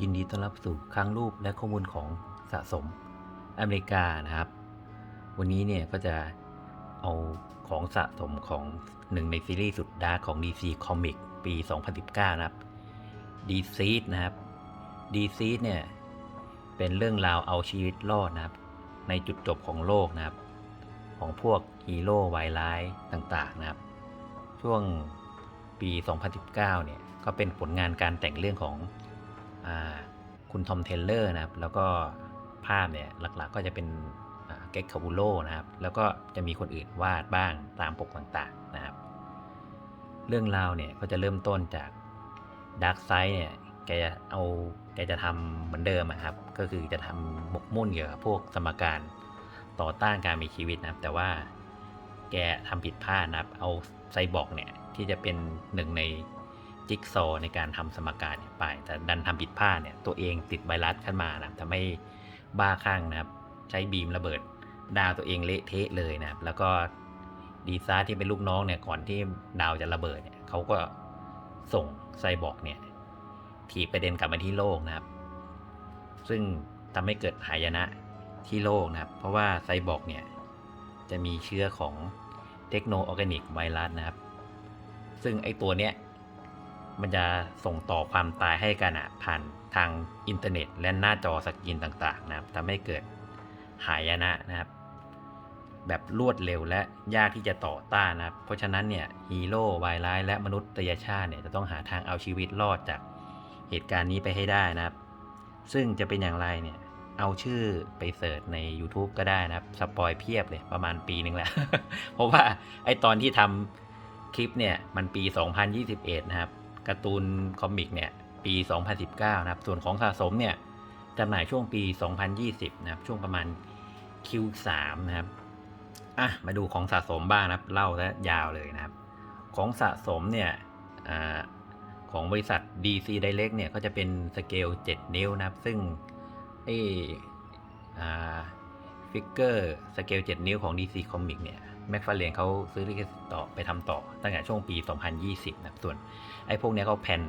ยินดีต้อนรับสู่ครั้งรูปและข้อมูลของสะสมอเมริกานะครับ วันนี้เนี่ยก็จะเอาของสะสมของหนึ่งในซีรีส์สุดดาร์ของ DC Comic ปี 2019 นะครับ d c ซีดนะครับ d c ซีดเนี่ยเป็นเรื่องราวเอาชีวิตรอดนะครับ ในจุดจบของโลกนะครับ ของพวกฮีโร่วายร้ายต่างๆนะครับ ช่วงปี 2019 เนี่ยก็เป็นผลงานการแต่งเรื่องของ คุณทอมเทเลอร์นะครับ แล้วก็ภาพเนี่ยหลักๆก็จะเป็นเก็กคาบูโลนะครับ แล้วก็จะมีคนอื่นวาดบ้างตามปกต่างๆนะครับ เรื่องราวเนี่ยก็จะเริ่มต้นจากดาร์กไซด์เนี่ยแกจะเอาแกจะทำเหมือนเดิมอะครับ ก็คือจะทำหมกมุ่นเกี่ยวกับพวกสมการต่อต้านการมีชีวิตนะครับ แต่ว่าแกทำผิดพลาดนะครับ เอาไซบอร์กเนี่ยที่จะเป็นหนึ่งใน จิ๊กซอในการทำสมการไป แต่ดันทำผิดพลาดเนี่ยตัวเองติดไวรัสขึ้นมานะทำให้บ้าคลั่งนะครับ ใช้บีมระเบิดดาวตัวเองเละเทะเลยนะครับ แล้วก็ดีซ่าที่เป็นลูกน้องเนี่ยก่อนที่ดาวจะระเบิดเนี่ยเขาก็ส่งไซบอร์กเนี่ยถีบประเด็นกลับมาที่โลกนะครับ ซึ่งทำให้เกิดหายนะที่โลกนะครับ เพราะว่าไซบอร์กเนี่ยจะมีเชื้อของเทคโนออร์แกนิกไวรัสนะครับ ซึ่งไอตัวเนี้ย มันจะส่งต่อความตายให้กันอะผ่านทางอินเทอร์เน็ต และหน้าจอสกรีนต่างๆนะครับทำให้เกิดหายนะนะครับ แบบรวดเร็วและยากที่จะต่อต้านนะครับ เพราะฉะนั้นเนี่ยฮีโร่วายร้ายและมนุษยชาติเนี่ยจะต้องหาทางเอาชีวิตรอดจากเหตุการณ์นี้ไปให้ได้นะครับ ซึ่งจะเป็นอย่างไรเนี่ยเอาชื่อไปเสิร์ชใน YouTube ก็ได้นะครับ สปอยเพียบเลยประมาณปีนึงแล้วเพราะว่าไอตอนที่ทำคลิปเนี่ยมันปี 2021 นะครับ การ์ตูนคอมิกเนี่ยปี 2019 นะครับ ส่วนของสะสมเนี่ยจำหน่ายช่วงปี 2020 นะครับ ช่วงประมาณ Q3 นะครับ อะ มาดูของสะสมบ้างนะครับ เล่าแล้วยาวเลยนะครับ ของสะสมเนี่ยอของบริษัท DC Direct เนี่ย ก็จะเป็นสเกล 7 นิ้วนะครับ ซึ่งไอฟิกเกอร์สเกล 7 นิ้วของ DC Comic เนี่ย แม็กฟาเรนเขาซื้อลิขสิทธิ์ต่อไปทำต่อตั้งแต่ช่วงปี 2020นะครับส่วนไอ้พวกนี้เขาแผ่น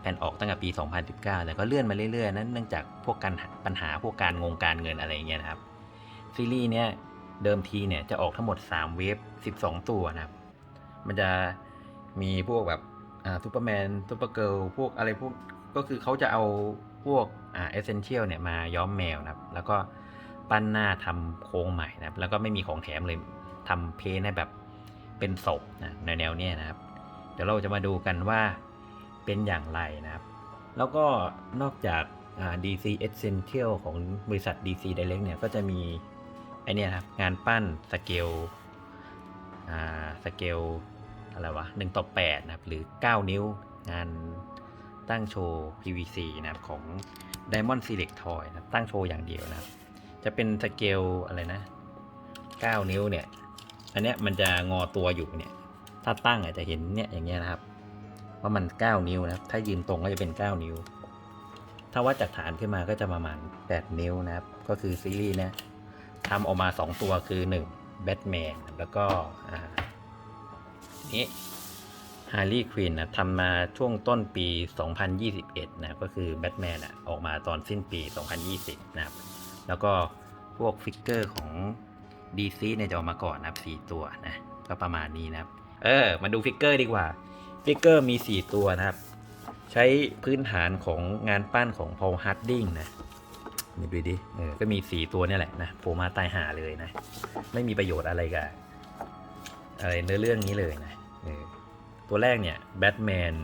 แผ่นออกตั้งแต่ปี 2019แต่ก็เลื่อนมาเรื่อยๆนั้นเนื่องจากพวกการปัญหาพวกการงงการเงินอะไรเงี้ยนะครับซีรีส์เนี้ยเดิมทีเนี่ยจะออกทั้งหมด 3 เวฟ 12 ตัวนะครับ มันจะมีพวกแบบอ่าซูเปอร์แมนซูเปอร์เกิลพวกอะไรพวกก็คือเขาจะเอาพวกอ่าเอเซนเชียลเนี่ยมาย้อมแมวนะครับ แล้วก็ปั้นหน้าทำโค้งใหม่นะครับ แล้วก็ไม่มีของแถมเลย ทำเพนให้แบบเป็นศพนะแนวเนี้ยนะครับ เดี๋ยวเราจะมาดูกันว่าเป็นอย่างไรนะครับ แล้วก็นอกจาก DC Essential ของบริษัท DC Direct เนี่ยก็จะมีไอเนี่ยครับงานปั้นสเกลสเกลอะไรวะ1ต่อ8นะครับหรือ 9 นิ้วงานตั้งโชว์ PVC นะครับของ Diamond Select Toy นะครับตั้งโชว์อย่างเดียวนะครับ จะเป็นสเกลอะไรนะ 9 นิ้วเนี่ย อันเนี้ยมันจะงอตัวอยู่เนี่ย ถ้าตั้งอาจจะเห็นเนี่ยอย่างเงี้ยนะครับ ว่ามัน 9 นิ้วนะครับ ถ้ายืนตรงก็จะเป็น 9 นิ้ว ถ้าวัดจากฐานขึ้นมาก็จะประมาณ 8 นิ้วนะครับ ก็คือซีรีส์นะทำออกมา 2 ตัวคือ1แบทแมนแล้วก็อ่านี้ฮาร์ลีควินนะทำมาช่วงต้นปี 2021 นะครับก็คือแบทแมนอะออกมาตอนสิ้นปี 2020 นะครับ แล้วก็พวกฟิกเกอร์ของ DC เนี่ยจะออกมาก่อนนะครับ4ตัวนะก็ประมาณนี้นะครับ เออ มาดูฟิกเกอร์ดีกว่า ฟิกเกอร์มี 4 ตัวนะครับ ใช้พื้นฐานของงานปั้นของ Paul Harding นะนี่ดูดิเออก็มี 4 ตัวเนี่ยแหละนะโผล่มาตายหาเลยนะ ไม่มีประโยชน์อะไรกับอะไรเนื้อเรื่องนี้เลยนะเออตัวแรกเนี่ยแบทแมน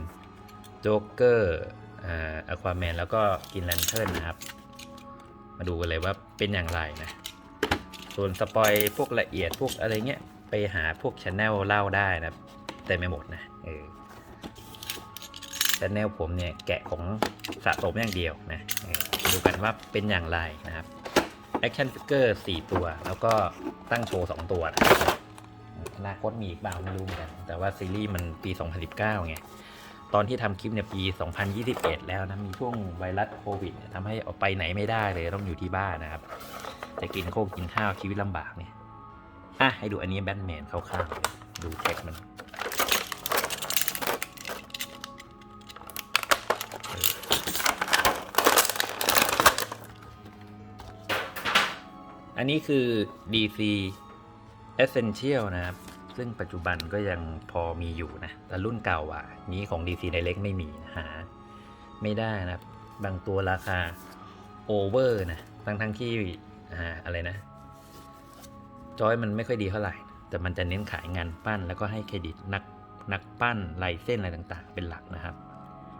โจ๊กเกอร์อ่าอควาแมนแล้วก็กินแลนเทิร์นนะครับ มาดูกันเลยว่าเป็นอย่างไรนะ ส่วนสปอยพวกละเอียดพวกอะไรเงี้ย ไปหาพวกชแนลเล่าได้นะแต่ไม่หมดนะเออชแนลผมเนี่ยแกะของสะสมอย่างเดียวนะดูกันว่าเป็นอย่างไรนะครับแอคชั่นฟิกเกอร์4ตัว แล้วก็ตั้งโชว์2ตัวนะอนาคตมีอีกเปล่าไม่รู้เหมือนกันแต่ว่าซีรีส์มันปี 2019 ไง ตอนที่ทำคลิปเนี่ยปี 2021 แล้วนะ มีช่วงไวรัสโควิดทำให้ออกไปไหนไม่ได้เลยต้องอยู่ที่บ้านนะครับ จะกินโคกกินข้าวชีวิตลำบากเนี่ยอะให้ดูอันนี้แบทแมนเข้าข้ดูแท็กมันอันนี้คือ DC Essential นะครับ ซึ่งปัจจุบันก็ยังพอมีอยู่นะ แต่รุ่นเก่าอะ นี้ของ DC ในเล็กไม่มีหา ไม่ได้นะ บางตัวราคาโอเวอร์นะ ทั้งทั้งที่ อ่าอะไรนะ จอยมันไม่ค่อยดีเท่าไหร่ แต่มันจะเน้นขายงานปั้นแล้วก็ให้เครดิตนักนักปั้นลายเส้นอะไรต่างๆ เป็นหลักนะครับ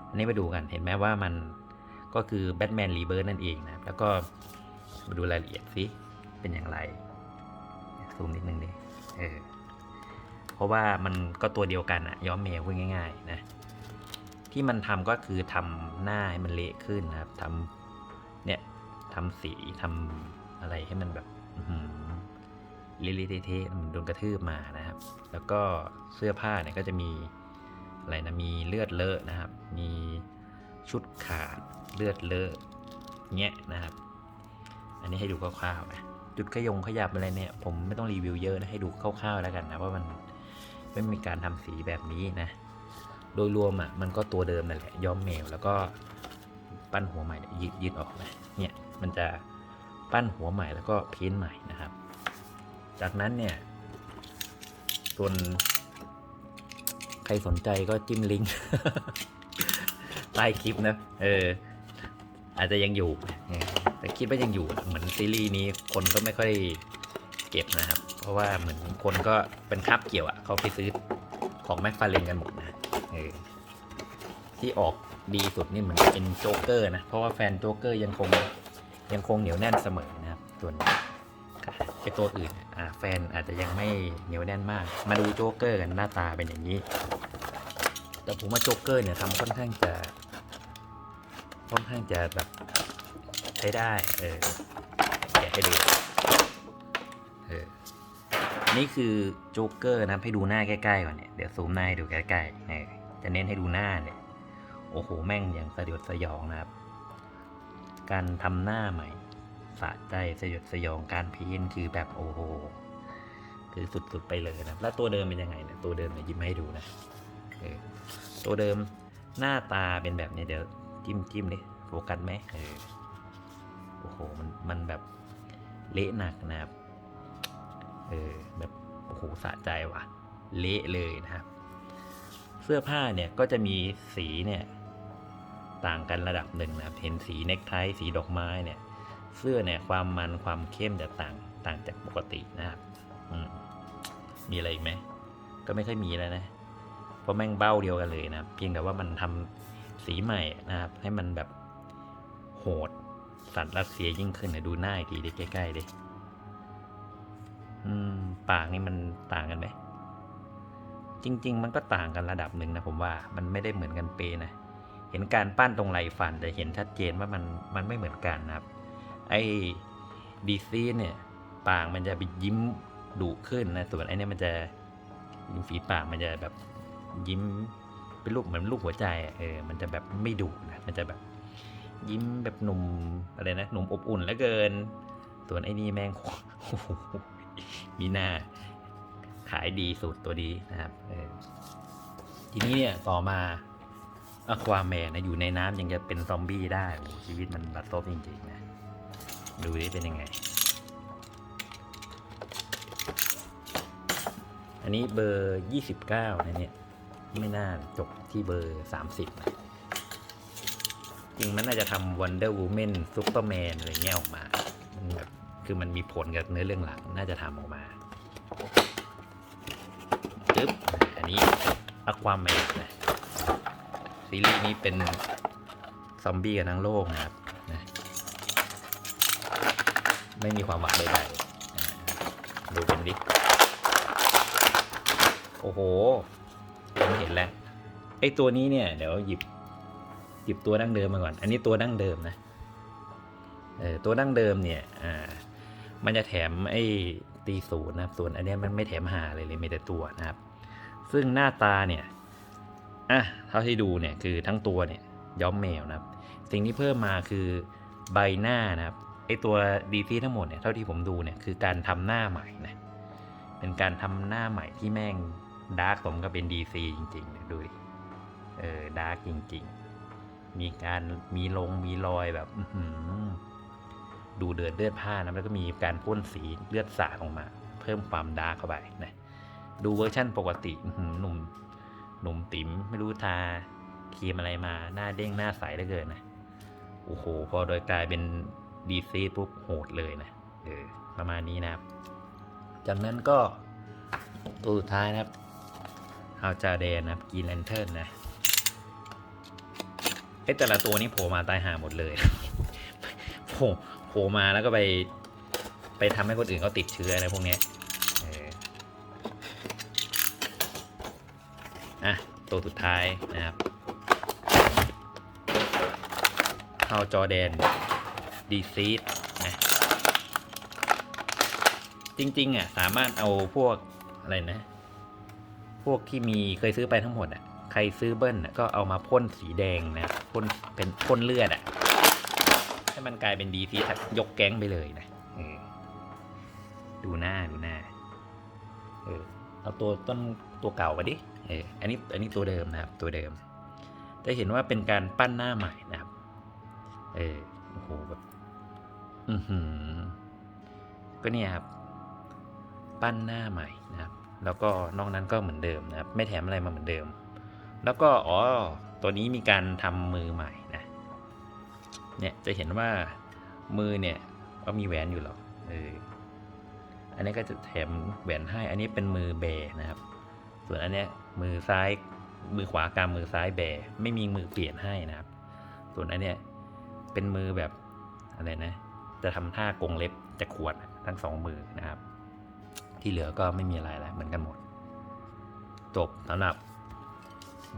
อันนี้มาดูกันเห็นไหมว่ามันก็คือแบทแมนรีเบิร์นั่นเองนะครับ แล้วก็มาดูรายละเอียดสิเป็นอย่างไรซูมนิดนึงดิเออเพราะว่ามันก็ตัวเดียวกันอะย้อมเมลพูดง่าย ๆ นะ ที่มันทำก็คือทำหน้าให้มันเละขึ้นนะครับทำเนี่ยทำสีทำ อะไรให้มันแบบเละเทะๆมันโดนกระทืบมานะครับ แล้วก็เสื้อผ้าเนี่ยก็จะมีอะไรนะมีเลือดเลอะนะครับ มีชุดขาดเลือดเลอะเงี้ยนะครับ อันนี้ให้ดูคร่าวๆนะจุดขยงขยับอะไรเนี่ยผมไม่ต้องรีวิวเยอะนะให้ดูคร่าวๆแล้วกันนะว่ามันไม่มีการทำสีแบบนี้นะ โดยรวมอะมันก็ตัวเดิมนั่นแหละย้อมเมลแล้วก็ปั้นหัวใหม่ยืดยืดออกนะเนี่ยมันจะ ปั้นหัวใหม่แล้วก็เพ้นใหม่นะครับ จากนั้นเนี่ยส่วนใครสนใจก็จิ้มลิงก์ใต้คลิปนะ เออ อาจจะยังอยู่แต่คิดว่ายังอยู่เหมือนซีรีส์นี้คนก็ไม่ค่อยเก็บนะครับ เพราะว่าเหมือนคนก็เป็นคาบเกี่ยวอะเขาไปซื้อของแม็กฟาเรนกันหมดนะเออที่ออกดีสุดนี่เหมือนเป็นโจ๊กเกอร์นะ เพราะว่าแฟนโจ๊กเกอร์ยังคง ยังคงเหนียวแน่นเสมอนะครับส่วนไอตัวอื่นอ่าแฟนอาจจะยังไม่เหนียวแน่นมาก มาดูโจ๊กเกอร์กันหน้าตาเป็นอย่างนี้ แต่ผมว่าโจ๊กเกอร์เนี่ยทำค่อนข้างจะ ค่อนข้างจะแบบใช้ได้เออแกะให้ดูเออนี่คือโจ๊กเกอร์นะให้ดูหน้าใกล้ๆก่อนเนี่ยเดี๋ยวซูมหน้าให้ดูใกล้ๆเออจะเน้นให้ดูหน้าเนี่ยโอ้โหแม่งอย่างสยดสยองนะครับ การทำหน้าใหม่ สะใจสยดสยองการเพี้ยนคือแบบโอ้โห คือสุดๆไปเลยนะ แล้วตัวเดิมเป็นยังไงเนี่ยตัวเดิมเนี่ยยิ้มให้ดูนะเออตัวเดิมหน้าตาเป็นแบบนี้เดี๋ยวจิ้มจิ้มดิโฟกัสไหมเออโอ้โหมันมันแบบเละหนักนะครับเออแบบโอ้โหสะใจว่ะ เละเลยนะครับ เสื้อผ้าเนี่ยก็จะมีสีเนี่ย ต่างกันระดับหนึ่งนะครับเห็นสีเน็กไทสีดอกไม้เนี่ยเสื้อเนี่ยความมันความเข้มจะต่างต่างจากปกตินะครับมมีอะไรอีกไหมก็ไม่ค่อยมีแล้วนะเพราะแม่งเบ้าเดียวกันเลยนะเพียงแต่ว่ามันทำสีใหม่นะครับให้มันแบบโหดสัตว์รัสเซียยิ่งขึ้นนะดูหน้าอีกทีดิใกล้ๆดิปากนี่มันต่างกันไหมจริง ๆ มันก็ต่างกันระดับหนึ่งนะผมว่ามันไม่ได้เหมือนกันเปนะ เห็นการปั้นตรงไหลฟันจะเห็นชัดเจนว่ามันมันไม่เหมือนกันนะครับ ไอ้ดีซีเนี่ยปากมันจะไปยิ้มดุขึ้นนะส่วนไอ้เนี่ยมันจะริมฝีปากมันจะแบบยิ้มเป็นรูปเหมือนรูปหัวใจเออมันจะแบบไม่ดุนะมันจะแบบยิ้มแบบหนุ่มอะไรนะหนุ่มอบอุ่นเหลือเกิน ส่วนไอ้นี่แม่งมีหน้าขายดีสุดตัวดีนะครับออทีนี้เนี่ยต่อมา อควาแมนนะอยู่ในน้ำยังจะเป็นซอมบี้ได้โอ้ชีวิตมันบัดซบจริงๆนะ ดูดิเป็นยังไง อันนี้เบอร์ 29 นะเนี่ย ไม่น่าจบที่เบอร์ 30 นะ จริงมันน่าจะทำ Wonder Woman Superman อะไรเงี้ยออกมามันแบบคือมันมีผลกับเนื้อเรื่องหลักน่าจะทำออกมาจึ๊บอันนี้อควาแมนนะ ซีรีส์นี้เป็นซอมบี้กันทั้งโลกนะครับนะไม่มีความหวังใดๆอ่าดูเป็นดิโอ้โหผมเห็นแล้วไอ้ตัวนี้เนี่ยเดี๋ยวหยิบหยิบตัวดั้งเดิมมาก่อน อันนี้ตัวดั้งเดิมนะเออตัวดั้งเดิมเนี่ยอ่ามันจะแถมไอ้ตีศูนย์นะครับส่วนอันนี้มันไม่แถมหาเลยเลยมีแต่ตัวนะครับ ซึ่งหน้าตาเนี่ย อะเท่าที่ดูเนี่ยคือทั้งตัวเนี่ยย้อมแมวนะครับ สิ่งที่เพิ่มมาคือใบหน้านะครับไอตัวดีซีทั้งหมดเนี่ยเท่าที่ผมดูเนี่ยคือการทำหน้าใหม่นะเป็นการทำหน้าใหม่ที่แม่งดาร์กสมกับเป็นดีซีจริงๆเนี่ยดูดิเออดาร์กจริง ๆ มีการมีลงมีรอยแบบดูเดือดเลือดผ้านะแล้วก็มีการพ่นสีเลือดสาดออกมา เพิ่มความดาร์กเข้าไปนะดูเวอร์ชั่นปกติหนุ่ม หนุ่มติ๋มไม่รู้ทาครีมอะไรมาหน้าเด้งหน้าใสเหลือเกินนะโอ้โหพอโดยกลายเป็นดีซีปุ๊บโหดเลยนะเออประมาณนี้นะครับ จากนั้นก็ตัวสุดท้ายนะครับฮาวจาเดนนะครับกีแลนเทิร์นนะไอ้แต่ละตัวนี้โผล่มาตายหาหมดเลยโผล่โผล่มาแล้วก็ไป ไปทำให้คนอื่นเขาติดเชื้ออะไรพวกนี้ยเออ อะตัวสุดท้ายนะครับเฮาจอแดนดีซีดนะจริงๆอะสามารถเอาพวกอะไรนะ พวกที่มีเคยซื้อไปทั้งหมดอะใครซื้อเบิ้ลก็เอามาพ่นสีแดงนะพ่นเป็นพ่นเลือดอะให้มันกลายเป็นดีซียกแก๊งไปเลยนะดูหน้าดูหน้าเออเอาตัวต้นตัวเก่ามาดิ เอออันนี้อันนี้ตัวเดิมนะครับตัวเดิมจะเห็นว่าเป็นการปั้นหน้าใหม่นะครับ เออโอ้โหแบบอือหือก็เนี่ยครับ ปั้นหน้าใหม่นะครับ แล้วก็นอกนั้นก็เหมือนเดิมนะครับ ไม่แถมอะไรมาเหมือนเดิม แล้วก็อ๋อตัวนี้มีการทำมือใหม่นะ เนี่ยจะเห็นว่ามือเนี่ยก็มีแหวนอยู่หรอกเอออันนี้ก็จะแถมแหวนให้ อันนี้เป็นมือแบนะครับ ส่วนอันเนี้ยมือซ้ายมือขวากำมือซ้ายแบไม่มีมือเปลี่ยนให้นะครับ ส่วนอันเนี้ยเป็นมือแบบอะไรนะ จะทำท่ากงเล็บจะขวดทั้งสองมือนะครับ ที่เหลือก็ไม่มีอะไรแล้วเหมือนกันหมด จบสำหรับ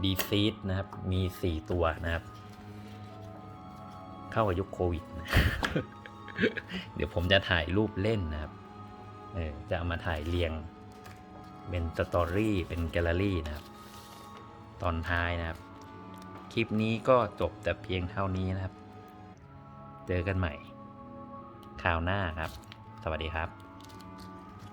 ดีซีดนะครับ มี 4 ตัวนะครับ เข้ากับยุคโควิดนะเดี๋ยวผมจะถ่ายรูปเล่นนะครับ เออจะเอามาถ่ายเรียง เป็นสตอรี่เป็นแกลเลอรี่นะครับ ตอนท้ายนะครับ คลิปนี้ก็จบแต่เพียงเท่านี้นะครับ เจอกันใหม่ คราวหน้าครับ สวัสดีครับ